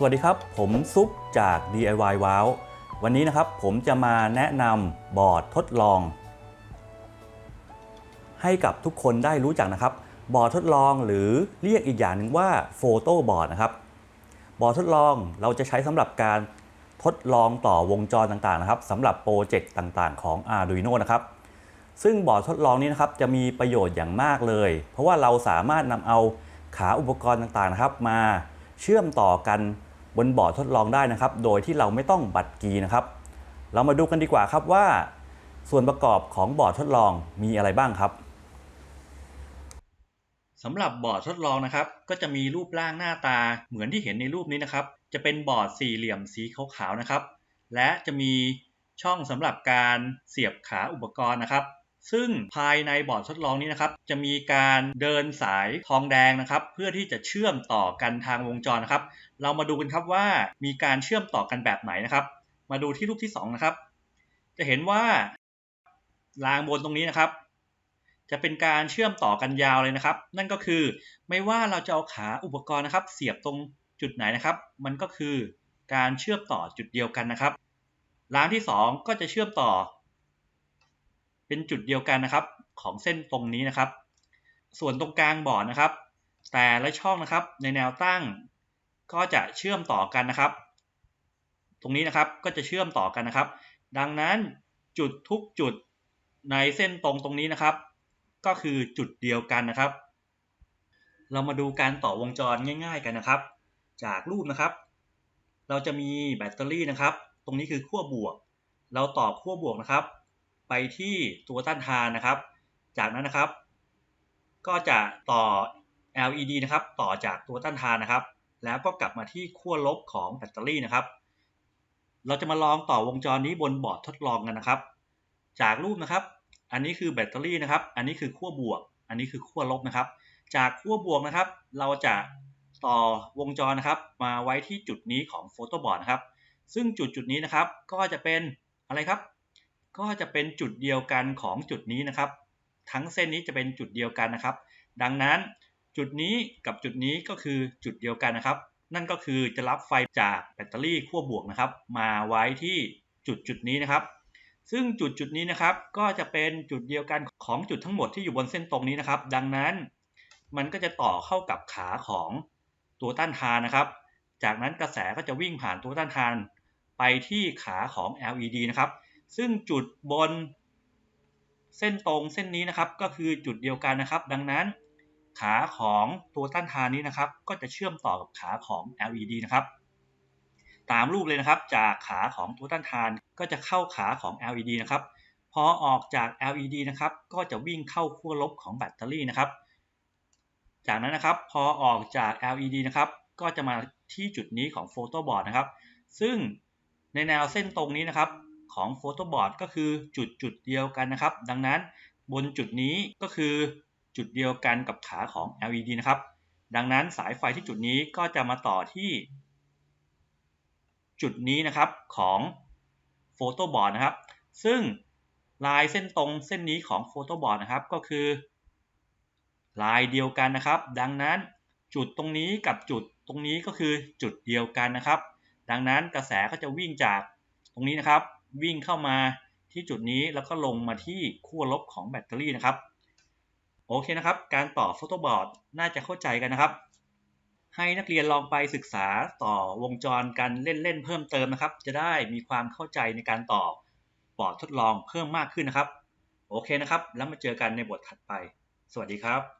สวัสดีครับ ผมซุปจาก DIY Wow วันนี้นะครับผมจะมาแนะนำบอร์ดทดลอง ให้กับทุกคนได้รู้จักนะครับ บอร์ดทดลองหรือเรียกอีกอย่างหนึ่งว่าโฟโต้บอร์ดนะครับ บอร์ดทดลองเราจะใช้สำหรับการทดลองต่อวงจรต่างๆนะครับสำหรับโปรเจกต์ต่างๆ ของ Arduino นะครับ ซึ่งบอร์ดทดลองนี้นะครับจะมีประโยชน์อย่างมากเลย เพราะว่าเราสามารถนำเอาขาอุปกรณ์ต่างๆนะครับ มาเชื่อมต่อกัน บนบอร์ดทดลองได้นะครับ โดยที่เราไม่ต้องบัตรกีนะครับ เรามาดูกันดีกว่าครับว่า ส่วนประกอบของบอร์ดทดลองมีอะไรบ้างครับสำหรับบอร์ดทดลองนะครับ ก็จะมีรูปร่างหน้าตาเหมือนที่เห็นในรูปนี้นะครับ จะเป็นบอร์ดสี่เหลี่ยมสีขาวๆนะครับ และจะมีช่องสำหรับการเสียบขาอุปกรณ์นะครับ ซึ่งภายในบอร์ดทดลองนี้นะครับจะมีการเดินสายทองแดงนะครับ เพื่อที่จะเชื่อมต่อกันทางวงจรนะครับ เรามาดูกันครับว่ามีการเชื่อมต่อกันแบบไหนนะครับ มาดูที่รูปที่2นะครับ จะเห็นว่ารางบนตรงนี้นะครับ จะเป็นการเชื่อมต่อกันยาวเลยนะครับ นั่นก็คือไม่ว่าเราจะเอาขาอุปกรณ์นะครับ เสียบตรงจุดไหนนะครับ มันก็คือการเชื่อมต่อจุดเดียวกันนะครับรางที่ 2 ก็จะเชื่อมต่อ เป็นจุดเดียวกันนะครับของเส้นตรงนี้นะครับ ส่วนตรงกลางบอร์ดนะครับ แต่ละช่องนะครับในแนวตั้งก็จะเชื่อมต่อกันนะครับ ตรงนี้นะครับก็จะเชื่อมต่อกันนะครับ ดังนั้นจุดทุกจุดในเส้นตรงตรงนี้นะครับ ก็คือจุดเดียวกันนะครับ เรามาดูการต่อวงจรง่าย ๆ กันนะครับ จากรูปนะครับ เราจะมีแบตเตอรี่นะครับ ตรงนี้คือขั้วบวก เราต่อขั้วบวกนะครับ ไปที่ตัวต้านทานนะครับ จากนั้นนะครับ ก็จะต่อ LED นะครับ ต่อจากตัวต้านทานนะครับ แล้วก็กลับมาที่ขั้วลบของแบตเตอรี่นะครับ เราจะมาลองต่อวงจรนี้บนบอร์ดทดลองกันนะครับ จากรูปนะครับ อันนี้คือแบตเตอรี่นะครับ อันนี้คือขั้วบวก อันนี้คือขั้วลบนะครับ จากขั้วบวกนะครับ เราจะต่อวงจรนะครับ มาไว้ที่จุดนี้ของโฟโต้บอร์ดนะครับ ซึ่งจุดจุดนี้นะครับ ก็จะเป็นอะไรครับ ก็จะเป็นจุดเดียวกันของจุดนี้นะครับ ทั้งเส้นนี้จะเป็นจุดเดียวกันนะครับ ดังนั้นจุดนี้กับจุดนี้ก็คือจุดเดียวกันนะครับ นั่นก็คือจะรับไฟจากแบตเตอรี่ขั้วบวกนะครับ มาไว้ที่จุดจุดนี้นะครับ ซึ่งจุดจุดนี้นะครับก็จะเป็นจุดเดียวกันของจุดทั้งหมดที่อยู่บนเส้นตรงนี้นะครับ ดังนั้นมันก็จะต่อเข้ากับขาของตัวต้านทานนะครับ จากนั้นกระแสก็จะวิ่งผ่านตัวต้านทาน ไปที่ขาของ LED นะครับ ซึ่งจุดบนเส้นตรงเส้นนี้นะครับก็คือจุดเดียวกันนะครับ ดังนั้น ขาของตัวต้านทานนี้นะครับ ก็จะเชื่อมต่อกับขาของ LED นะครับ ตามรูปเลยนะครับจากขาของตัวต้านทานก็จะเข้าขาของ LED นะครับพอออกจาก LED นะครับ ก็จะวิ่งเข้าขั้วลบของแบตเตอรี่นะครับ จากนั้นนะครับพอออกจาก LED นะครับ ก็จะมาที่จุดนี้ของโฟโต้บอร์ดนะครับ ซึ่งในแนวเส้นตรงนี้นะครับ ของโฟโต้บอร์ดก็คือจุดจุดเดียวกันนะครับ ดังนั้นบนจุดนี้ก็คือจุดเดียวกันกับขาของ LED นะครับ ดังนั้นสายไฟที่จุดนี้ก็จะมาต่อที่จุดนี้นะครับของโฟโต้บอร์ดนะครับ ซึ่งลายเส้นตรงเส้นนี้ของโฟโต้บอร์ดนะครับก็คือ ลายเดียวกันนะครับ ดังนั้นจุดตรงนี้กับจุดตรงนี้ก็คือจุดเดียวกันนะครับ ดังนั้นกระแสก็จะวิ่งจากตรงนี้นะครับ วิ่งเข้ามาที่จุดนี้แล้วก็ลงมาที่ขั้วลบของแบตเตอรี่นะครับ โอเคนะครับ การต่อโฟโต้บอร์ดน่าจะเข้าใจกันนะครับ ให้นักเรียนลองไปศึกษาต่อวงจรกันเล่นๆเพิ่มเติมนะครับ จะได้มีความเข้าใจในการต่อบอร์ดทดลองเพิ่มมากขึ้นนะครับ โอเคนะครับ แล้วมาเจอกันในบทถัดไป สวัสดีครับ